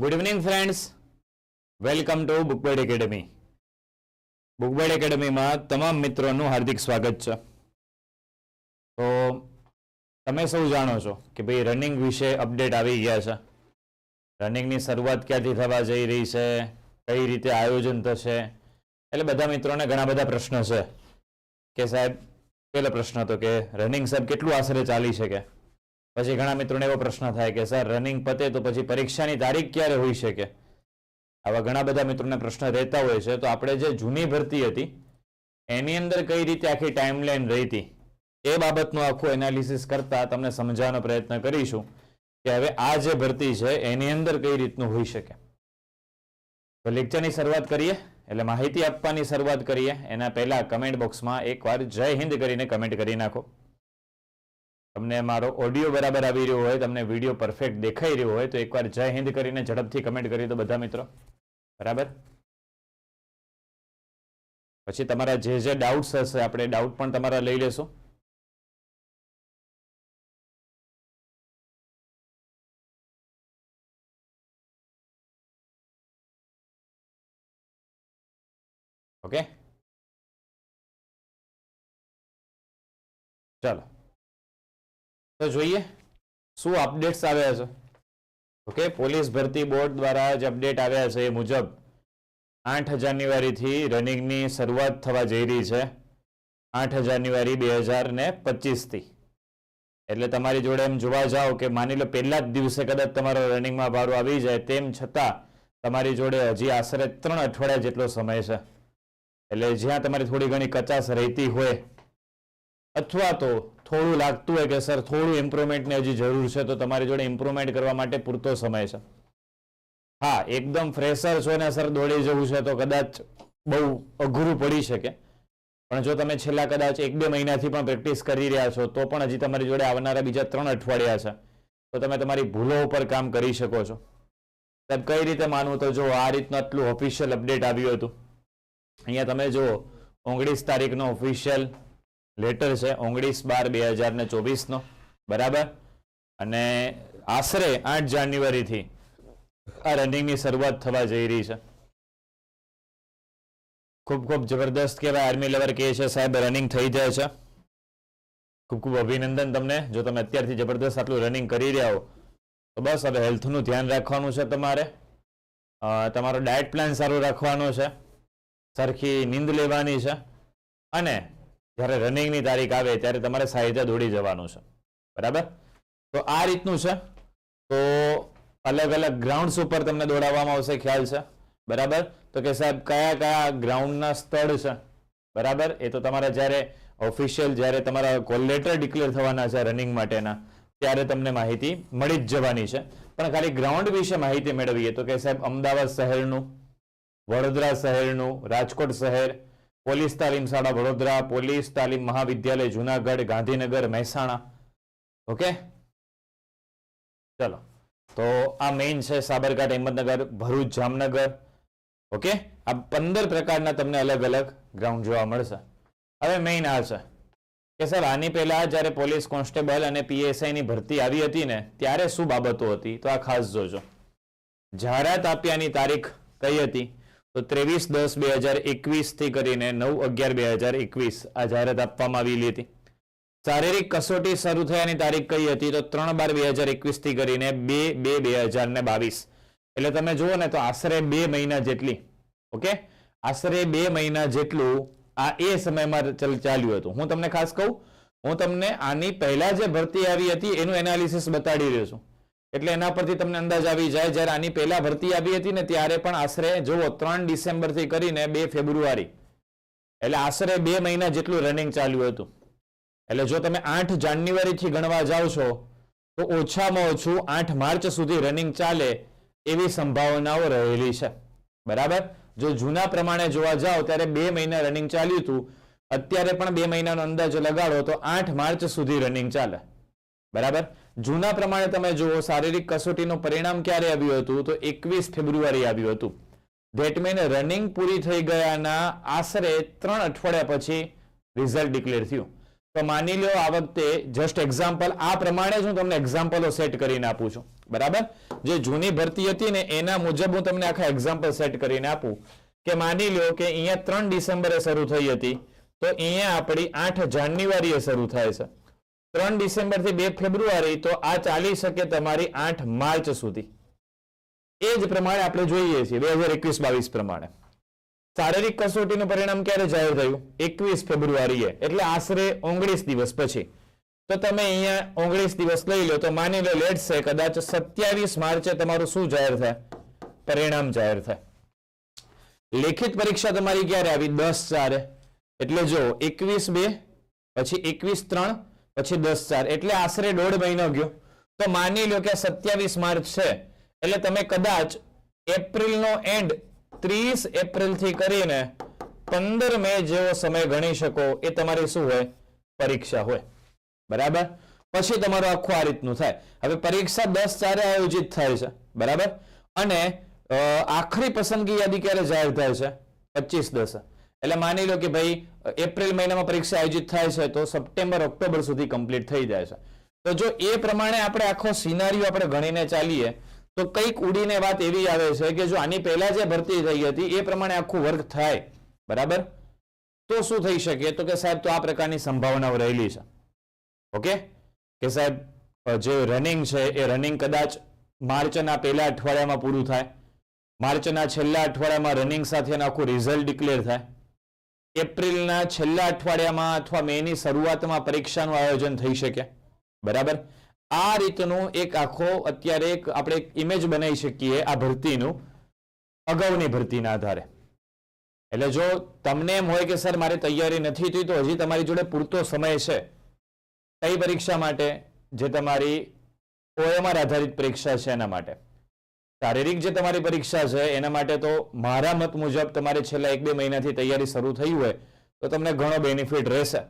Good evening friends welcome to Bookbird academy Bookbird એકેડમીમાં તમામ મિત્રોનું હાર્દિક સ્વાગત છે. તો તમે સૌ જાણો છો કે ભાઈ રનિંગ વિશે અપડેટ આવી ગયા છે. રનિંગની શરૂઆત ક્યાંથી થવા જઈ રહી છે? કઈ રીતે આયોજન થશે? એટલે બધા મિત્રોને ઘણા બધા પ્રશ્નો છે. કે સાહેબ પહેલો પ્રશ્ન હતો કે રનિંગ સાહેબ કેટલું આશરે ચાલી શકે? પછી ઘણા મિત્રોને એવો પ્રશ્ન થાય કે, સર રનિંગ પતે તો પછી પરીક્ષાની તારીખ ક્યારે હોઈ શકે? આવા ઘણા બધા મિત્રોને પ્રશ્ન રહેતા હોય છે. તો આપણે જે જૂની ભરતી હતી, એની અંદર કઈ રીતે આખી ટાઈમલાઈન રહી હતી, એ બાબતનું આખું એનાલિસિસ કરતા તમને સમજાવવાનો પ્રયત્ન કરીશું કે હવે આ જે ભરતી છે, એની અંદર કઈ રીતનું હોઈ શકે. તો લેક્ચરની શરૂઆત કરીએ, એટલે માહિતી આપવાની શરૂઆત કરીએ. એના પહેલા કમેન્ટ બોક્સમાં એકવાર જય હિન્દ કરીને કમેન્ટ કરી નાખો. તમને મારો ઓડિયો બરાબર આવી રહ્યો હોય, તમને વીડિયો પરફેક્ટ દેખાઈ રહ્યો હોય, તો એકવાર જય હિન્દ કરીને ઝડપથી કમેન્ટ કરી દો બધા મિત્રો. બરાબર? પછી તમારા જે જે ડાઉટ્સ હશે, આપણે ડાઉટ પણ તમારા લઈ લેશું. ઓકે ચાલો. તો જોઈએ, શું અપડેટ્સ આવ્યા છે? ઓકે પોલીસ ભરતી બોર્ડ દ્વારા જે અપડેટ આવ્યા છે એ મુજબ, આઠ જાન્યુઆરીથી રનિંગની શરૂઆત થવા જઈ રહી છે. આઠ જાન્યુઆરી બે હજાર ને પચીસથી. એટલે તમારી જોડે એમ જોવા જાઓ કે માની લો પહેલા જ દિવસે કદાચ તમારો રનિંગમાં ભારો આવી જાય, તેમ છતાં તમારી જોડે હજી આશરે ત્રણ અઠવાડિયા જેટલો સમય છે. એટલે જ્યાં તમારી થોડી ઘણી કચાશ રહેતી હોય અથવા તો થોડું લાગતું હોય કે, સર, થોડું ઇમ્પ્રુવમેન્ટની હજી જરૂર છે, તો તમારી જોડે ઇમ્પ્રુવમેન્ટ કરવા માટે પૂરતો સમય છે. હા, એકદમ ફ્રેશર છો ને, સર, દોડી જવું છે, તો કદાચ બહુ અઘરું પડી શકે. પણ જો તમે છેલ્લા કદાચ એક બે મહિનાથી પણ પ્રેક્ટિસ કરી રહ્યા છો, તો પણ હજી તમારી જોડે આવનારા બીજા ત્રણ અઠવાડિયા છે, તો તમે તમારી ભૂલો ઉપર કામ કરી શકો છો. સાહેબ, કઈ રીતે માનવું? તો જો આ રીતનું આટલું ઓફિશિયલ અપડેટ આવ્યું હતું. અહીંયા તમે જુઓ, ઓગણીસ તારીખનો ઓફિશિયલ લેટર છે ઓગણીસ બાર બે હજાર ને ચોવીસનો. બરાબર? અને આશરે આઠ જાન્યુઆરીથી આ રનિંગની શરૂઆત થવા જઈ રહી છે. ખૂબ ખૂબ જબરદસ્ત કહેવાય આર્મી લેવલ કહે છે સાહેબ, રનિંગ થઈ જાય છે. ખૂબ ખૂબ અભિનંદન તમને. જો તમે અત્યારથી જબરદસ્ત આટલું રનિંગ કરી રહ્યા હો, તો બસ હવે હેલ્થનું ધ્યાન રાખવાનું છે તમારે. તમારો ડાયટ પ્લાન સારું રાખવાનો છે. સરખી નીંદ લેવાની છે. અને જ્યારે રનિંગની તારીખ આવે ત્યારે તમારે સાહિત્ય દોડી જવાનું છે. બરાબર? તો આ રીતનું છે. તો અલગ અલગ ગ્રાઉન્ડ્સ ઉપર તમને દોડાવવામાં આવશે, ખ્યાલ છે? બરાબર? તો કે સાહેબ, કયા કયા ગ્રાઉન્ડના સ્થળ છે? બરાબર? એ તો તમારા જ્યારે ઓફિશિયલ જ્યારે તમારા કોલ લેટર ડિક્લેર થવાના છે રનિંગ માટેના, ત્યારે તમને માહિતી મળી જ જવાની છે. પણ ખાલી ગ્રાઉન્ડ વિશે માહિતી મેળવીએ તો કે સાહેબ, અમદાવાદ શહેરનું, વડોદરા શહેરનું, રાજકોટ શહેર પોલીસ તાલીમ શાળા વડોદરા, પોલીસ તાલીમ મહાવિદ્યાલય જુનાગઢ, ગાંધીનગર, મહેસાણા. ઓકે? ચલો. તો આ મેઇન છે સાબરકાંઠા, હિંમતનગર, ભરૂચ, જામનગર. ઓકે? આ પંદર પ્રકારના તમને અલગ અલગ ગ્રાઉન્ડ જોવા મળશે. હવે મેઇન આ છે. કે સર આની પહેલા જ્યારે પોલીસ કોન્સ્ટેબલ અને પીએસઆઈની ભરતી આવી હતી ને, ત્યારે શું બાબતો હતી? તો આ ખાસ જોજો. જાહેરાત આપ્યાની તારીખ કઈ હતી? તો ત્રેવીસ દસ બે હજાર એકવીસથી કરીને નવ અગિયાર બે હજાર એકવીસ આ જાહેરાત આપવામાં આવેલી હતી. શારીરિક કસોટી શરૂ થયાની તારીખ કઈ હતી? તો ત્રણ બાર બે હજાર એકવીસથી કરીને બે બે બે હજાર ને બાવીસ. એટલે તમે જુઓ ને તો આશરે બે મહિના જેટલી, ઓકે? આશરે બે મહિના જેટલું આ એ સમયમાં ચલ- ચાલ્યું હતું. હું તમને ખાસ કહું, હું તમને આની પહેલા જે ભરતી આવી હતી એનું એનાલિસિસ બતાડી રહ્યો છું. એટલે એના પરથી તમને અંદાજ આવી જાય. જ્યારે આની પહેલા ભરતી આવી હતી ને ત્યારે પણ આશરે, જુઓ, ત્રણ ડિસેમ્બરથી કરીને બે ફેબ્રુઆરી. એટલે આશરે બે મહિના જેટલું રનિંગ ચાલ્યું હતું. એટલે જો તમે આઠ જાન્યુઆરીથી ગણવા જાઓ છો, તો ઓછામાં ઓછું આઠ માર્ચ સુધી રનિંગ ચાલે એવી સંભાવનાઓ રહેલી છે. બરાબર? જો જૂના પ્રમાણે જોવા જાઓ, ત્યારે બે મહિના રનિંગ ચાલ્યું હતું. અત્યારે પણ બે મહિનાનો અંદાજો લગાડો તો આઠ માર્ચ સુધી રનિંગ ચાલે. બરાબર? જૂના પ્રમાણે તમે જુઓ, શારીરિક કસોટીનું પરિણામ ક્યારે આવ્યું હતું? તો એકવીસ ફેબ્રુઆરી આવ્યું હતું. ધેટમેન રનિંગ પૂરી થઈ ગયાના આશરે ત્રણ અઠવાડિયા પછી રિઝલ્ટ ડિક્લેર થયું. તો માની લો આ વખતે જસ્ટ એક્ઝામ્પલ આ પ્રમાણે જ હું તમને એક્ઝામ્પલો સેટ કરીને આપું છું. બરાબર? જે જૂની ભરતી હતી ને, એના મુજબ હું તમને આખા એક્ઝામ્પલ સેટ કરીને આપું. કે માની લો કે અહીંયા ત્રણ ડિસેમ્બરે શરૂ થઈ હતી. તો અહીંયા આપણી આઠ જાન્યુઆરીએ શરૂ થાય છે. ત્રણ ડિસેમ્બરથી બે ફેબ્રુઆરી, તો આ ચાલી શકે તમારી આઠ માર્ચ સુધી. એ જ પ્રમાણે આપણે જોઈએ છીએ, બે હજાર એકવીસ બાવીસ પ્રમાણે. શારીરિક કસોટીનું પરિણામ ક્યારે જાહેર થયું? એકવીસ ફેબ્રુઆરીએ, એટલે આશરે ઓગણીસ દિવસ પછી. તો તમે અહીંયા ઓગણીસ દિવસ લઈ લો, તો માની લો લેટ છે કદાચ સત્યાવીસ માર્ચે તમારું શું જાહેર થાય? પરિણામ જાહેર થાય. લેખિત પરીક્ષા તમારી ક્યારે આવી? દસ ચારે. એટલે જો એકવીસ બે, પછી એકવીસ ત્રણ પછી દસ ચાર. એટલે આશરે દોઢ મહિનો ગયો. તો માની લો કે સત્યાવીસ માર્ચ છે. એટલે તમે કદાચ એપ્રિલનો એન્ડ ત્રીસ એપ્રિલથી કરીને પંદર મે જેવો સમય ગણી શકો. એ તમારી શું હોય? પરીક્ષા હોય. બરાબર? પછી તમારું આખું આ રીતનું થાય. હવે પરીક્ષા દસ ચારે આયોજિત થાય છે. બરાબર? અને આખરી પસંદગી યાદી ક્યારે જાહેર થાય છે? પચીસ દસ. એટલે માની લો કે ભાઈ, એપ્રિલ મહિનામાં પરીક્ષા આયોજિત થાય છે, તો સપ્ટેમ્બર, ઓક્ટોબર સુધી કમ્પ્લીટ થઈ જાય છે. તો જો એ પ્રમાણે આપણે આખો સિનારીઓ આપણે ગણીને ચાલીએ, તો કંઈક ઉડીને વાત એવી આવે છે કે જો આની પહેલા જે ભરતી થઈ હતી, એ પ્રમાણે આખું વર્ક થાય. બરાબર? તો શું થઈ શકે? તો કે સાહેબ, તો આ પ્રકારની સંભાવનાઓ રહેલી છે. ઓકે? કે સાહેબ, જે રનિંગ છે, એ રનિંગ કદાચ માર્ચના પહેલા અઠવાડિયામાં પૂરું થાય. માર્ચના છેલ્લા અઠવાડિયામાં રનિંગ સાથે આખું રિઝલ્ટ ડિક્લેર થાય. એપ્રિલના છેલ્લા અઠવાડિયામાં અથવા મેની શરૂઆતમાં પરીક્ષાનું આયોજન થઈ શકે. બરાબર? આ રીતનું એક આખો, અત્યારે એક આપણે એક ઇમેજ બનાવી શકીએ આ ભરતીનું, અગાઉની ભરતીના આધારે. એટલે જો તમને એમ હોય કે, સર, મારે તૈયારી નથી થઈ, તો હજી તમારી જોડે પૂરતો સમય છે. કઈ પરીક્ષા માટે? જે તમારી ઓએમઆર આધારિત પરીક્ષા છે એના માટે. શારીરિક જે તમારી પરીક્ષા છે, એના માટે તો મારા મત મુજબ તમારે છેલ્લા એક બે મહિનાથી તૈયારી શરૂ થઈ હોય, તો તમને ઘણો બેનિફિટ રહેશે.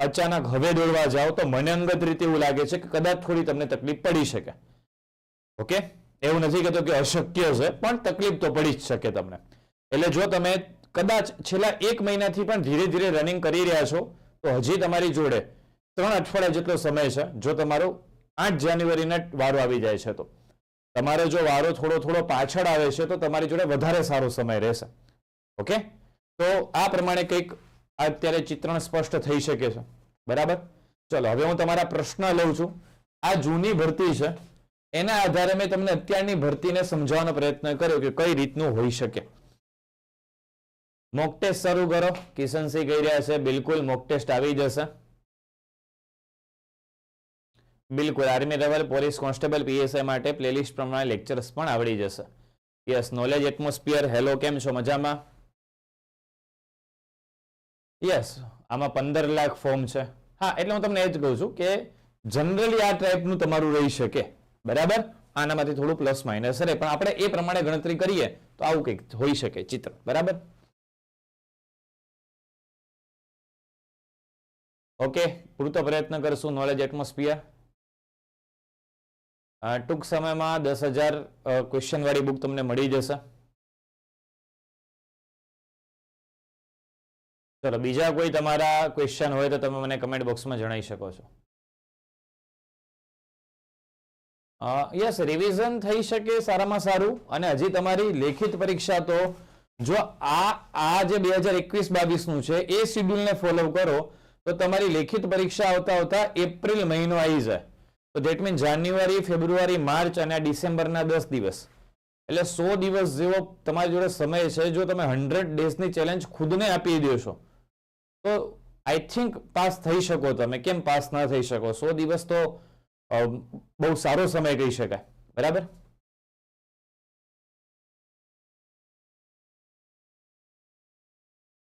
અચાનક હવે દોડવા જાઓ તો મને અંગત રીતે એવું લાગે છે કે કદાચ થોડી તમને તકલીફ પડી શકે. ઓકે? એવું નથી કહેતો કે અશક્ય છે, પણ તકલીફ તો પડી જ શકે તમને. એટલે જો તમે કદાચ છેલ્લા એક મહિનાથી પણ ધીરે ધીરે રનિંગ કરી રહ્યા છો, તો હજી તમારી જોડે ત્રણ અઠવાડિયા જેટલો સમય છે, જો તમારો આઠ જાન્યુઆરીના વારો આવી જાય છે તો. તમારો જો વારો થોડો થોડો પાછળ આવે છે, તો તમારી જોડે વધારે સારો સમય રહેશે. ઓકે? તો આ પ્રમાણે કંઈક અત્યારે ચિત્રણ સ્પષ્ટ થઈ શકે છે. બરાબર? ચલો, હવે હું તમારા પ્રશ્ન લઉં છું. આ જૂની ભરતી છે. એના આધારે મેં તમને અત્યારની ભરતીને સમજાવવાનો પ્રયત્ન કર્યો કે કઈ રીતનું હોઈ શકે. મોક ટેસ્ટ શરૂ કરો. કિશનસિંહ કહી રહ્યા છે, બિલકુલ મોક ટેસ્ટ આવી જશે. બિલકુલ. આર્મી રેવલ પોલીસ કોન્સ્ટેબલ પીએસઆઈ માટે પ્લેલિસ્ટ પ્રમાણે લેક્ચર્સ પણ આવડી જશે. યસ નોલેજ એટમોસ્ફિયર હેલો કેમ છો? મજામાં? યસ આમાં પંદર લાખ ફોર્મ છે. હા, એટલે હું તમને એ જ કહું છું કે જનરલી આ ટાઈપનું તમારું રહી શકે. બરાબર? આનામાંથી થોડું પ્લસ માઇનસ રહે. પણ આપણે એ પ્રમાણે ગણતરી કરીએ તો આવું કંઈક હોઈ શકે ચિત્ર. બરાબર? ઓકે પૂરતો પ્રયત્ન કરશું. નોલેજ એટમોસ્ફિયર ટૂંક સમયમાં દસ હજાર ક્વેશ્ચન વાળી બુક તમને મળી જશે. ચલો, બીજા કોઈ તમારા ક્વેશ્ચન હોય તો તમે મને કમેન્ટ બોક્સમાં જણાવી શકો છો. યસ રિવિઝન થઈ શકે સારામાં સારું અને હજી તમારી લેખિત પરીક્ષા તો જો આ આ જે બે હજાર એકવીસ બાવીસનું છે, એ શિડ્યુલને ફોલો કરો, તો તમારી લેખિત પરીક્ષા આવતા આવતા એપ્રિલ મહિનો આવી જાય. તો that mean January, February, March અને ડિસેમ્બરના દસ દિવસ. એટલે સો દિવસ જેવો તમારી જોડે સમય છે, જો તમે હંડ્રેડ ડેઝની ચેલેન્જ ખુદને આપી દેશો. તો આઈ થિંક પાસ થઈ શકો તમે. કેમ પાસ ના થઈ શકો? સો દિવસ તો બહુ સારો સમય કહી શકાય. બરાબર?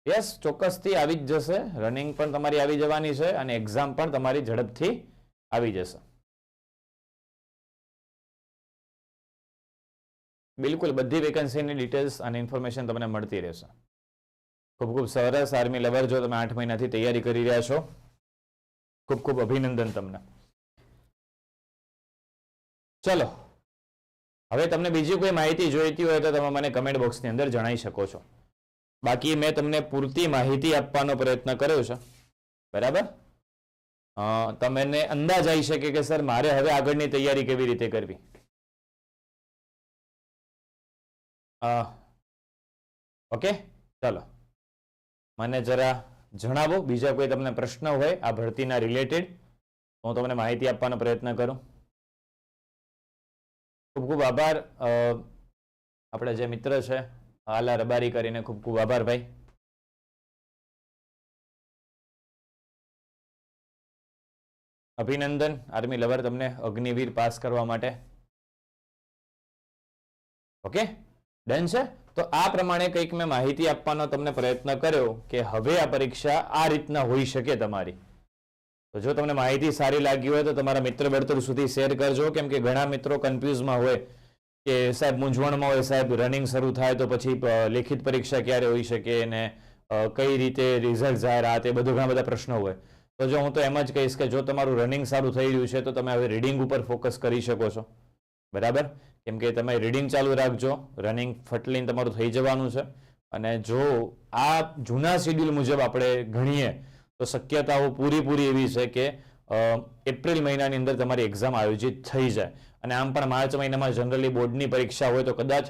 યસ ચોક્કસથી આવી જ જશે. રનિંગ પણ તમારી આવી જવાની છે અને એક્ઝામ પણ તમારી ઝડપથી આવી જશે. બિલકુલ બધી વેકન્સીની ડિટેલ્સ અને ઇન્ફોર્મેશન તમને મળતી રહેશે. ખૂબ ખૂબ સરસ આર્મી લવર જો તમે આઠ મહિનાથી તૈયારી કરી રહ્યા છો. ખૂબ ખૂબ અભિનંદન તમને. ચલો, હવે તમને બીજી કોઈ માહિતી જોઈતી હોય તો તમે મને કમેન્ટ બોક્સની અંદર જણાવી શકો છો. બાકી મેં તમને પૂરતી માહિતી આપવાનો પ્રયત્ન કર્યો છે. બરાબર? તમને અંદાજ આવી શકે કે, સર, મારે હવે આગળની તૈયારી કેવી રીતે કરવી? ઓકે, ચાલો. મને જરા જણાવો, બીજા કોઈ તમને પ્રશ્ન હોય, આ ભરતીના રિલેટેડ હું તમને માહિતી આપવાનો પ્રયત્ન કરું. ખૂબ ખૂબ આભાર આપણે જે મિત્ર છે આલા રબારી કરીને ખૂબ ખૂબ આભાર ભાઈ. અભિનંદન, આર્મી લવર તમને અગ્નિવીર પાસ કરવા માટે. ઓકે? ડન છે? તો આ પ્રમાણે કંઈક મેં માહિતી આપવાનો તમને પ્રયત્ન કર્યો કે હવે આ પરીક્ષા આ રીતના હોઈ શકે તમારી. તો જો તમને માહિતી સારી લાગી હોય તો તમારા મિત્ર બળતર સુધી શેર કરજો. કેમ કે ઘણા મિત્રો કન્ફ્યુઝમાં હોય કે સાહેબ મૂંઝવણમાં હોય, સાહેબ રનિંગ શરૂ થાય તો પછી લેખિત પરીક્ષા ક્યારે હોઈ શકે અને કઈ રીતે રિઝલ્ટ જાહેરાત એ બધું ઘણા બધા પ્રશ્નો હોય. તો જો હું તો એમ જ કહીશ કે જો તમારું રનિંગ સારું થઈ રહ્યું છે તો તમે હવે રીડિંગ ઉપર ફોકસ કરી શકો છો. બરાબર? કેમ કે તમે રીડિંગ ચાલુ રાખજો. રનિંગ ફટલીને તમારું થઈ જવાનું છે. અને જો આ જૂના શેડ્યુલ મુજબ આપણે ગણીએ, તો શક્યતાઓ પૂરીપૂરી એવી છે કે એપ્રિલ મહિનાની અંદર તમારી એક્ઝામ આયોજિત થઈ જાય. અને આમ પણ માર્ચ મહિનામાં જનરલી બોર્ડની પરીક્ષા હોય તો કદાચ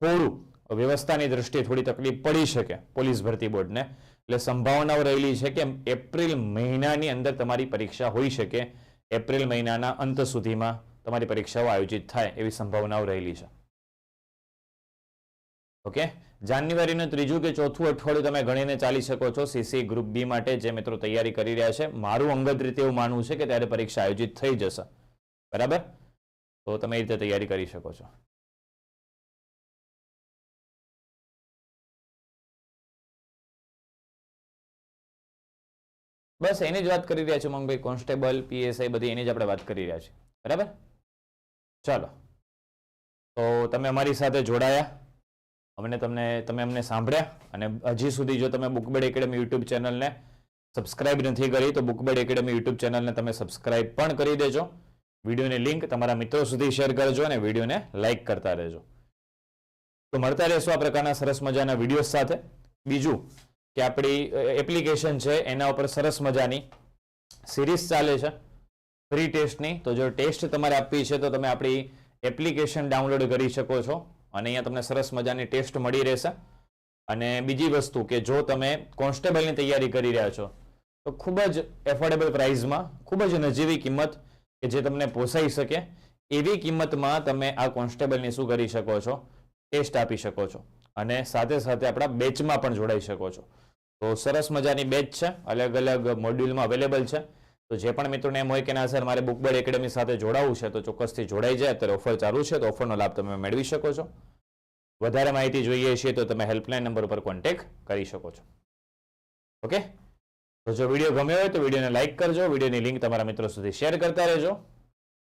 થોડું વ્યવસ્થાની દ્રષ્ટિએ થોડી તકલીફ પડી શકે પોલીસ ભરતી બોર્ડને. એટલે સંભાવનાઓ રહેલી છે કે એપ્રિલ મહિનાની અંદર તમારી પરીક્ષા હોઈ શકે એપ્રિલ મહિનાના અંત સુધીમાં. તમારી પરીક્ષાઓ આયોજિત થાય એવી સંભાવનાઓ રહેલી છે. ઓકે? જાન્યુઆરીનું ત્રીજું કે ચોથું અઠવાડિયું તમે ગણીને ચાલી શકો છો સીસી ગ્રુપ બી માટે, જે મિત્રો તૈયારી કરી રહ્યા છે. મારું અંગત રીતે એવું માનવું છે કે ત્યારે પરીક્ષા આયોજિત થઈ જશે. બરાબર? તો તમે એ રીતે તૈયારી કરી શકો છો. બસ એની જ વાત કરી રહ્યા છે મંગભાઈ કોન્સ્ટેબલ પીએસઆઈ બધી એની જ આપણે વાત કરી રહ્યા છીએ. બરાબર? ચાલો. તો તમે અમારી સાથે જોડાયા. અમને તમને, તમે અમને સાંભળ્યા અને હજી સુધી જો તમે બુકબેડ એકેડમી યુટ્યુબ ચેનલને સબસ્ક્રાઇબ નથી કરી, તો બુકબેડ એકેડમી યુટ્યુબ ચેનલને તમે સબસ્ક્રાઇબ પણ કરી દેજો. વિડીયોની લિંક તમારા મિત્રો સુધી શેર કરજો અને વિડીયોને લાઇક કરતા રહેજો. તો મળતા રહેશો આ પ્રકારના સરસ મજાના વિડીયોઝ સાથે. બીજું કે આપણી એપ્લિકેશન છે, એના ઉપર સરસ મજાની સિરીઝ ચાલે છે. ફ્રી ટેસ્ટની. તો જો ટેસ્ટ તમારે આપવી છે, તો તમે આપણી એપ્લિકેશન ડાઉનલોડ કરી શકો છો. અને અહીંયા તમને સરસ મજાની ટેસ્ટ મળી રહેશે. અને બીજી વસ્તુ કે જો તમે કોન્સ્ટેબલની તૈયારી કરી રહ્યા છો, તો ખૂબ જ એફોર્ડેબલ પ્રાઇઝમાં, ખૂબ જ નજીવી કિંમત કે જે તમને પોસાઈ શકે, એવી કિંમતમાં તમે આ કોન્સ્ટેબલની શું કરી શકો છો, ટેસ્ટ આપી શકો છો. અને સાથે સાથે આપણા બેચમાં પણ જોડાઈ શકો છો. તો સરસ મજાની બેચ છે, અલગ અલગ મોડ્યુલમાં અવેલેબલ છે. તો જે પણ મિત્રોને એમ હોય કે ના સર, મારે બુકબર્ડ એકેડમી સાથે જોડાવું છે, તો ચોક્કસથી જોડાઈ જાય. અત્યારે ઓફર ચાલુ છે, તો ઓફરનો લાભ તમે મેળવી શકો છો. વધારે માહિતી જોઈએ છે તો તમે હેલ્પલાઇન નંબર ઉપર કોન્ટેક્ટ કરી શકો છો. ઓકે તો જો વીડિયો ગમ્યો હોય તો વિડીયોને લાઇક કરજો. વિડીયોની લિંક તમારા મિત્રો સુધી શેર કરતા રહેજો.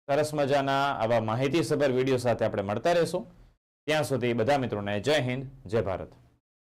સરસ મજાના આવા માહિતીસભર વીડિયો સાથે આપણે મળતા રહેશું. ત્યાં સુધી બધા મિત્રોને જય હિન્દ, જય ભારત.